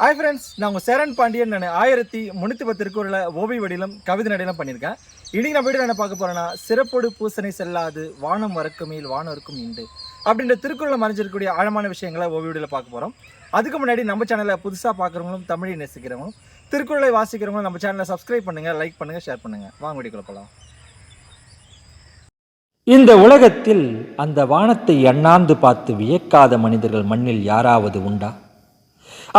Hi friends நான் உங்கள் சேரன் பாண்டியன். நான் ஆயிரத்தி முந்நூற்றி பத்து திருக்குறளில் ஓவிய வடிலும் கவிதை நடையிலும் பண்ணியிருக்கேன். இன்றைக்கி நான் வீடியோ என்ன பார்க்க போகிறேன்னா சிறப்பொடு பூசனை செல்லாது வானம் வரக்குமேல் வானோருக்கும் இண்டு அப்படின்ற திருக்குறளை மறைஞ்சிருக்கக்கூடிய ஆழமான விஷயங்களை ஓவிய வடியில் பார்க்க போகிறோம் அதுக்கு முன்னாடி நம்ம சேனலை புதுசாக பார்க்குறவங்களும் தமிழை நேசிக்கிறவங்களும் திருக்குறளை வாசிக்கிறவங்களும் நம்ம சேனலை சப்ஸ்கிரைப் பண்ணுங்கள் லைக் பண்ணுங்கள் ஷேர் பண்ணுங்கள் வாங்க வீடியோக்குள்ள போகலாம் இந்த உலகத்தில் அந்த வானத்தை எண்ணாந்து பார்த்து வியக்காத மனிதர்கள் மண்ணில் யாராவது உண்டா?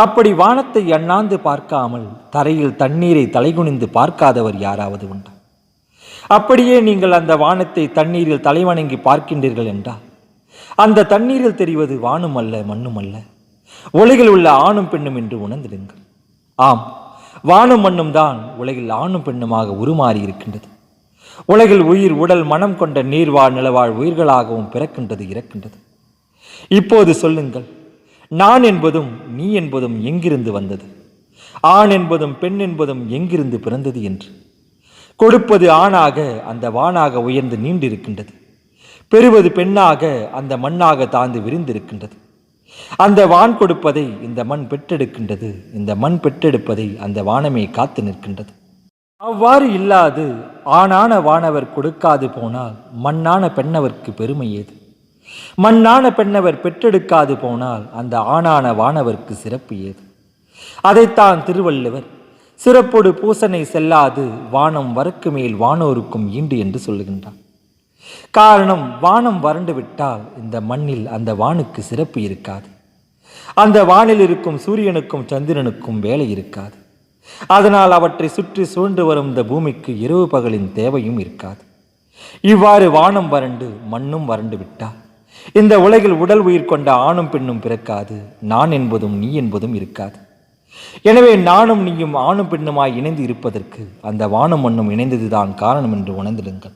அப்படி வானத்தை அண்ணாந்து பார்க்காமல் தரையில் தண்ணீரை தலைகுனிந்து பார்க்காதவர் யாராவது உண்டா? அப்படியே நீங்கள் அந்த வானத்தை தண்ணீரில் தலைவணங்கி பார்க்கின்றீர்கள் என்றால் அந்த தண்ணீரில் தெரிவது வானும் அல்ல மண்ணும் அல்ல. உலகில் உள்ள ஆணும் பெண்ணும் என்று உணர்ந்திடுங்கள். ஆம் வானும் மண்ணும் தான் உலகில் ஆணும் பெண்ணுமாக உருமாறி இருக்கின்றது. உலகில் உயிர் உடல் மனம் கொண்ட நீர்வாழ் நிலவாழ் உயிர்களாகவும் பிறக்கின்றது இறக்கின்றது. இப்போது சொல்லுங்கள் நான் என்பதும் நீ என்பதும் எங்கிருந்து வந்தது? ஆண் என்பதும் பெண் என்பதும் எங்கிருந்து பிறந்தது என்று? கொடுப்பது ஆணாக அந்த வானாக உயர்ந்து நீண்டிருக்கின்றது. பெறுவது பெண்ணாக அந்த மண்ணாக தாழ்ந்து விரிந்திருக்கின்றது. அந்த வான் கொடுப்பதை இந்த மண் பெற்றெடுக்கின்றது. இந்த மண் பெற்றெடுப்பதை அந்த வானமே காத்து நிற்கின்றது. அவ்வாறு இல்லாது ஆணான வானவர் கொடுக்காது போனால் மண்ணான பெண்ணவர்க்கு பெருமை ஏது? மண்ணான பெண்ணவர் பெற்றெடுக்காது போனால் அந்த ஆணான வானவர்க்கு சிறப்பு ஏது? அதைத்தான் திருவள்ளுவர் சிறப்பொடு பூசனை செல்லாது வானம் வரக்கு மேல் வானோருக்கும் ஈண்டு என்று சொல்லுகின்றார். காரணம் வானம் வறண்டு விட்டால் இந்த மண்ணில் அந்த வானுக்கு சிறப்பு இருக்காது. அந்த வானில் இருக்கும் சூரியனுக்கும் சந்திரனுக்கும் வேலை இருக்காது. அதனால் அவற்றை சுற்றி சூழ்ந்து வரும் இந்த பூமிக்கு இரவு பகலின் தேவையும் இருக்காது. இவ்வாறு வானம் வறண்டு மண்ணும் வறண்டு விட்டால் இந்த உலகில் உடல் உயிர் கொண்ட ஆணும் பெண்ணும் பிறக்காது. நான் என்பதும் நீ என்பதும் இருக்காது. எனவே நானும் நீயும் ஆணும் பெண்ணுமாய் இணைந்து இருப்பதற்கு அந்த வானும் மண்ணும் இணைந்ததுதான் காரணம் என்று உணர்ந்திடுங்கள்.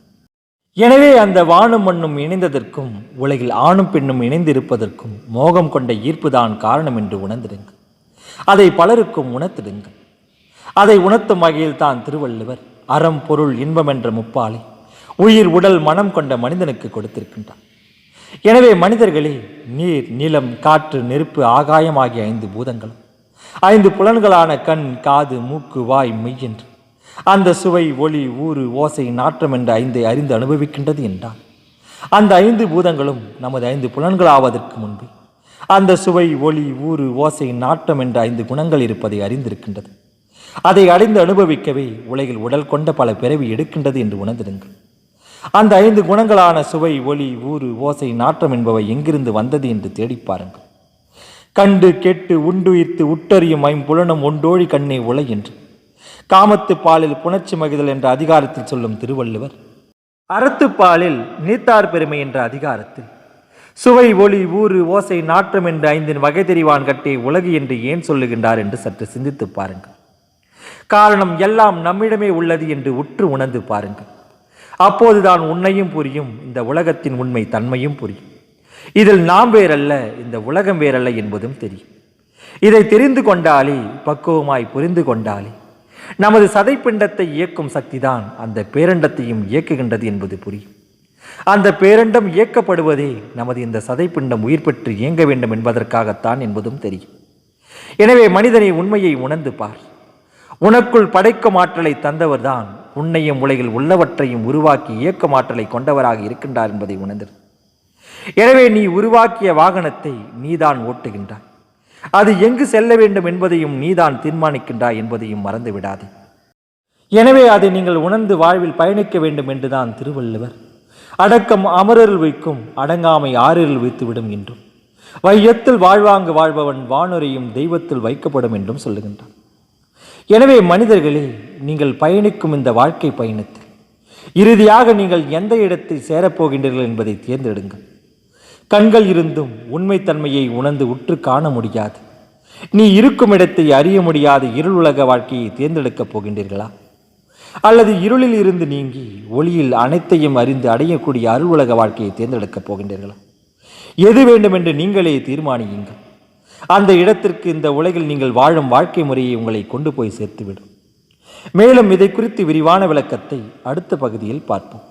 எனவே அந்த வானும் மண்ணும் இணைந்ததற்கும் உலகில் ஆணும் பெண்ணும் இணைந்திருப்பதற்கும் மோகம் கொண்ட ஈர்ப்புதான் காரணம் என்று உணர்ந்திடுங்கள். அதை பலருக்கும் உணர்த்திடுங்கள். அதை உணர்த்தும் வகையில் தான் திருவள்ளுவர் அறம் பொருள் இன்பம் என்ற முப்பாலை உயிர் உடல் மனம் கொண்ட மனிதனுக்கு கொடுத்திருக்கின்றார். எனவே மனிதர்களே நீர் நிலம் காற்று நெருப்பு ஆகாயம் ஆகிய ஐந்து பூதங்களும் ஐந்து புலன்களான கண் காது மூக்கு வாய் மெய்யென்று அந்த சுவை ஒளி ஊறு ஓசை நாற்றம் என்ற ஐந்தை அறிந்து அனுபவிக்கின்றது என்றால் அந்த ஐந்து பூதங்களும் நமது ஐந்து புலன்களாவதற்கு முன்பே அந்த சுவை ஒளி ஊறு ஓசை நாட்டம் என்ற ஐந்து குணங்கள் இருப்பதை அறிந்திருக்கின்றது. அதை அடைந்து அனுபவிக்கவே உலகில் உடல் கொண்ட பல பிறவி எடுக்கின்றது என்று உணர்ந்திருங்கள் அந்த ஐந்து குணங்களான சுவை ஒளி ஊறு ஓசை நாற்றம் என்பவை எங்கிருந்து வந்தது என்று தேடிப் பாருங்கள். கண்டு கெட்டு உண்டுயிர்த்து உட்டறியும் ஐம்புலனும் ஒன்றோழி கண்ணே உலை என்று. காமத்து பாலில் புணர்ச்சி மகிதல் என்ற அதிகாரத்தில் சொல்லும் திருவள்ளுவர் அறத்துப்பாலில் நீத்தார் பெருமை என்ற அதிகாரத்தில் சுவை ஒளி ஊறு ஓசை நாற்றம் என்று ஐந்தின் வகை தெரிவான் கட்டே உலகு என்று ஏன் சொல்லுகின்றார் என்று சற்று சிந்தித்துப் பாருங்கள். காரணம் எல்லாம் நம்மிடமே உள்ளது என்று உற்று உணர்ந்து பாருங்கள். அப்போதுதான் உன்னையும் புரியும் இந்த உலகத்தின் உண்மை தன்மையும் புரியும். இதில் நாம் வேறல்ல இந்த உலகம் வேறல்ல என்பதும் தெரியும். இதை தெரிந்து கொண்டாலே பக்குவமாய் புரிந்து கொண்டாலே நமது சதைப்பிண்டத்தை இயக்கும் சக்திதான் அந்த பேரண்டத்தையும் இயக்குகின்றது என்பது புரியும். அந்த பேரண்டம் இயக்கப்படுவதே நமது இந்த சதைப்பிண்டம் உயிர் பெற்று இயங்க வேண்டும் என்பதற்காகத்தான் என்பதும் தெரியும். எனவே மனிதனை உண்மையை உணர்ந்து பார். உனக்குள் படைக்கும் ஆற்றலை தந்தவர்தான் உன்னையும் உலகில் உள்ளவற்றையும் உருவாக்கி இயக்க மாற்றலை கொண்டவராக இருக்கின்றார் என்பதை உணர்ந்தது. எனவே நீ உருவாக்கிய வாகனத்தை நீதான் ஓட்டுகின்றாய். அது எங்கு செல்ல வேண்டும் என்பதையும் நீதான் தீர்மானிக்கின்றாய் என்பதையும் மறந்து விடாதே. எனவே அதை நீங்கள் உணர்ந்து வாழ்வில் பயணிக்க வேண்டும் என்றுதான் திருவள்ளுவர். அடக்கம் அமரரில் வைக்கும் அடங்காமை ஆறில் வைத்துவிடும் என்றும் வையத்தில் வாழ்வாங்கு வாழ்பவன் வானுரையும் தெய்வத்தில் வைக்கப்படும் என்றும் சொல்லுகின்றான் எனவே மனிதர்களே நீங்கள் பயணிக்கும் இந்த வாழ்க்கை பயணத்தில் இறுதியாக நீங்கள் எந்த இடத்தில் சேரப்போகின்றீர்கள் என்பதை தேர்ந்தெடுங்கள். கண்கள் இருந்தும் உண்மைத்தன்மையை உணர்ந்து உற்று காண முடியாது. நீ இருக்கும் இடத்தை அறிய முடியாத இருள் உலக வாழ்க்கையை தேர்ந்தெடுக்கப் போகின்றீர்களா? அல்லது இருளில் இருந்து நீங்கி ஒளியில் அனைத்தையும் அறிந்து அடையக்கூடிய அருள் உலக வாழ்க்கையை தேர்ந்தெடுக்கப் போகின்றீர்களா? எது வேண்டும் என்று நீங்களே தீர்மானியுங்கள். அந்த இடத்திற்கு இந்த உலகில் நீங்கள் வாழும் வாழ்க்கை முறையை உங்களை கொண்டு போய் சேர்த்துவிடும். மேலும் இதை குறித்து விரிவான விளக்கத்தை அடுத்த பகுதியில் பார்ப்போம்.